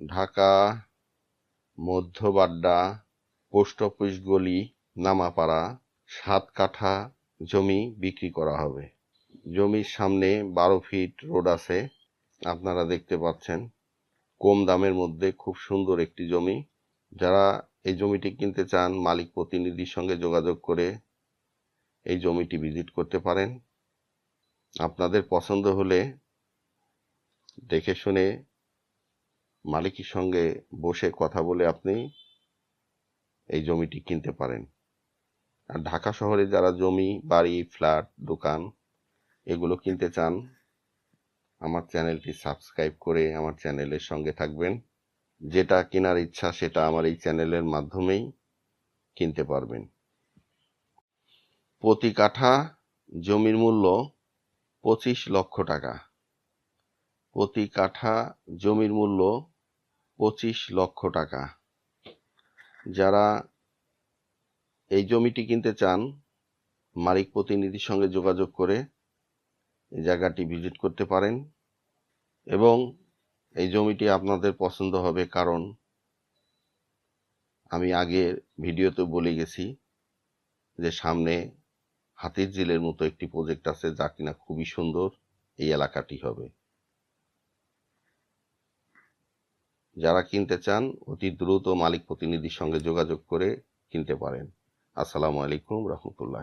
Dhaka, Madhya Badda, post office গলি, নামাপাড়া, সাত কাঠা জমি বিক্রি করা হবে। জমির সামনে বারো ফিট রোড আছে, আপনারা দেখতে পাচ্ছেন। কম দামের মধ্যে খুব সুন্দর একটি জমি। যারা এই জমিটি কিনতে চান, মালিক প্রতিনিধির সঙ্গে যোগাযোগ করে এই জমিটি ভিজিট করতে পারেন। আপনাদের পছন্দ হলে দেখে শুনে মালিকের সঙ্গে বসে কথা বলে আপনি এই জমিটি কিনতে পারেন। আর ঢাকা শহরে যারা জমি, বাড়ি, ফ্ল্যাট, দোকান এগুলো কিনতে চান, আমার চ্যানেলটি সাবস্ক্রাইব করে আমার চ্যানেলের সঙ্গে থাকবেন। যেটা কেনার ইচ্ছা সেটা আমার এই চ্যানেলের মাধ্যমেই কিনতে পারবেন। প্রতি কাঠা জমির মূল্য পঁচিশ লক্ষ টাকা। প্রতি কাঠা জমির মূল্য পঁচিশ লক্ষ টাকা। যারা এই জমিটি কিনতে চান, মালিক প্রতিনিধির সঙ্গে যোগাযোগ করে এই জায়গাটি ভিজিট করতে পারেন এবং এই জমিটি আপনাদের পছন্দ হবে কারণ আমি আগের ভিডিওতে বলে গেছি যে সামনে হাতির ঝিলের মতো একটি প্রজেক্ট আছে যা কিনা খুবই সুন্দর এই এলাকাটি হবে। যারা কিনতে চান, অতি দ্রুত মালিক প্রতিনিধির সঙ্গে যোগাযোগ করে কিনতে পারেন। আসসালামু আলাইকুম রহমতুল্লাহ।